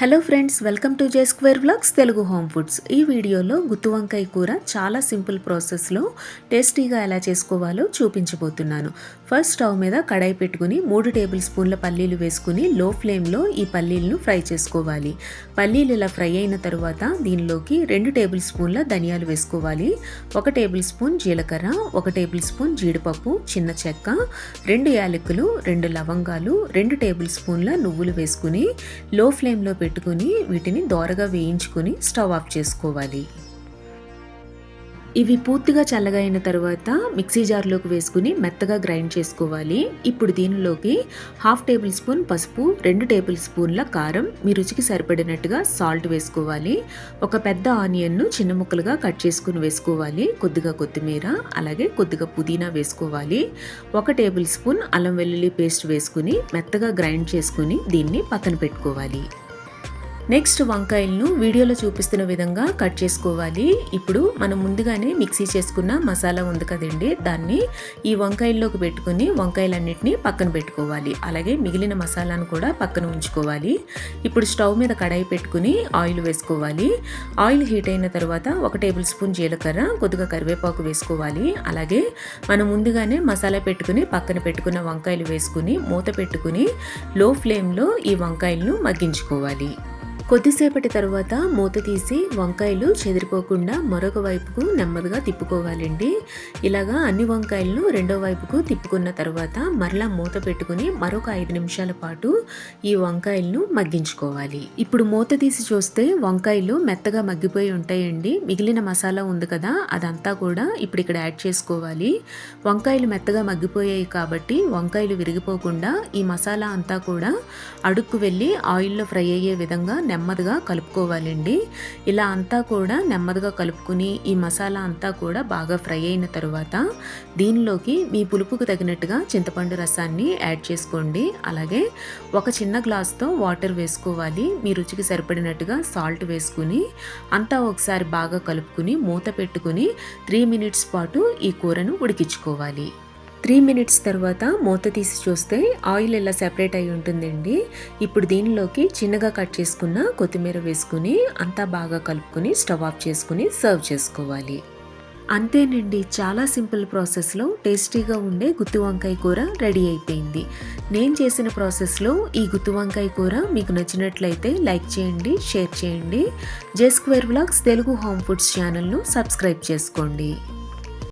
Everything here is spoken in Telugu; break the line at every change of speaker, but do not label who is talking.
Hello friends welcome to J square vlogs Telugu home foods. ఈ వీడియోలో గుత్తి వంకాయ కూర చాలా సింపుల్ ప్రాసెస్లో టేస్టీగా ఎలా చేసుకోవాలో చూపించబోతున్నాను. ఫస్ట్ స్టవ్ మీద కడాయి పెట్టుకుని మూడు టేబుల్ స్పూన్ల పల్లీలు వేసుకుని లో ఫ్లేమ్లో ఈ పల్లీలను ఫ్రై చేసుకోవాలి. పల్లీలు ఇలా ఫ్రై అయిన తర్వాత దీనిలోకి రెండు టేబుల్ స్పూన్ల ధనియాలు వేసుకోవాలి. ఒక టేబుల్ స్పూన్ జీలకర్ర ఒక టేబుల్ స్పూన్ జీడిపప్పు చిన్న చెక్క రెండు యాలకులు రెండు లవంగాలు రెండు టేబుల్ స్పూన్ల నువ్వులు వేసుకుని లో ఫ్లేమ్లో పెట్టుకుని వీటిని దోరగా వేయించుకుని స్టవ్ ఆఫ్ చేసుకోవాలి. ఇవి పూర్తిగా చల్లగా అయిన తర్వాత మిక్సీ జార్లోకి వేసుకుని మెత్తగా గ్రైండ్ చేసుకోవాలి. ఇప్పుడు దీనిలోకి హాఫ్ టేబుల్ స్పూన్ పసుపు రెండు టేబుల్ స్పూన్ల కారం మీ రుచికి సరిపడినట్టుగా సాల్ట్ వేసుకోవాలి. ఒక పెద్ద ఆనియన్ను చిన్న ముక్కలుగా కట్ చేసుకుని వేసుకోవాలి. కొద్దిగా కొత్తిమీర అలాగే కొద్దిగా పుదీనా వేసుకోవాలి. ఒక టేబుల్ స్పూన్ అల్లం వెల్లుల్లి పేస్ట్ వేసుకుని మెత్తగా గ్రైండ్ చేసుకుని దీన్ని పక్కన పెట్టుకోవాలి. నెక్స్ట్ వంకాయలను వీడియోలో చూపిస్తున్న విధంగా కట్ చేసుకోవాలి. ఇప్పుడు మనం ముందుగానే మిక్సీ చేసుకున్న మసాలా ఉంది కదండి. దాన్ని ఈ వంకాయల్లోకి పెట్టుకుని వంకాయలన్నింటినీ పక్కన పెట్టుకోవాలి. అలాగే మిగిలిన మసాలాను కూడా పక్కన ఉంచుకోవాలి. ఇప్పుడు స్టవ్ మీద కడాయి పెట్టుకుని ఆయిల్ వేసుకోవాలి. ఆయిల్ హీట్ అయిన తర్వాత ఒక టేబుల్ స్పూన్ జీలకర్ర కొద్దిగా కరివేపాకు వేసుకోవాలి. అలాగే మనం ముందుగానే మసాలా పెట్టుకుని పక్కన పెట్టుకున్న వంకాయలు వేసుకుని మూత పెట్టుకుని లో ఫ్లేమ్లో ఈ వంకాయలను మగ్గించుకోవాలి. కొద్దిసేపటి తర్వాత మూత తీసి వంకాయలు చెదిరిపోకుండా మరొక వైపుకు నెమ్మదిగా తిప్పుకోవాలండి. ఇలాగా అన్ని వంకాయలను రెండో వైపుకు తిప్పుకున్న తర్వాత మరలా మూత పెట్టుకుని మరొక ఐదు నిమిషాల పాటు ఈ వంకాయలను మగ్గించుకోవాలి. ఇప్పుడు మూత తీసి చూస్తే వంకాయలు మెత్తగా మగ్గిపోయి ఉంటాయండి. మిగిలిన మసాలా ఉంది కదా అదంతా కూడా ఇప్పుడు ఇక్కడ యాడ్ చేసుకోవాలి. వంకాయలు మెత్తగా మగ్గిపోయాయి కాబట్టి వంకాయలు విరిగిపోకుండా ఈ మసాలా అంతా కూడా అడుక్కు వెళ్ళి ఆయిల్లో ఫ్రై అయ్యే విధంగా నెమ్మదిగా కలుపుకోవాలండి. ఇలా అంతా కూడా నెమ్మదిగా కలుపుకుని ఈ మసాలా అంతా కూడా బాగా ఫ్రై అయిన తర్వాత దీనిలోకి మీ పులుపుకు తగినట్టుగా చింతపండు రసాన్ని యాడ్ చేసుకోండి. అలాగే ఒక చిన్న గ్లాస్తో వాటర్ వేసుకోవాలి. మీ రుచికి సరిపడినట్టుగా సాల్ట్ వేసుకుని అంతా ఒకసారి బాగా కలుపుకుని మూత పెట్టుకుని త్రీ మినిట్స్ పాటు ఈ కూరను ఉడికించుకోవాలి. త్రీ మినిట్స్ తర్వాత మూత తీసి చూస్తే ఆయిల్ ఇలా సెపరేట్ అయి ఉంటుందండి. ఇప్పుడు దీనిలోకి చిన్నగా కట్ చేసుకున్న కొత్తిమీర వేసుకుని అంతా బాగా కలుపుకొని స్టవ్ ఆఫ్ చేసుకుని సర్వ్ చేసుకోవాలి. అంతేనండి చాలా సింపుల్ ప్రాసెస్లో టేస్టీగా ఉండే గుత్తి వంకాయ కూర రెడీ అయిపోయింది. నేను చేసిన ప్రాసెస్లో ఈ గుత్తి వంకాయ కూర మీకు నచ్చినట్లయితే లైక్ చేయండి షేర్ చేయండి. J square vlogs Telugu home foods ఛానల్ను సబ్స్క్రైబ్ చేసుకోండి.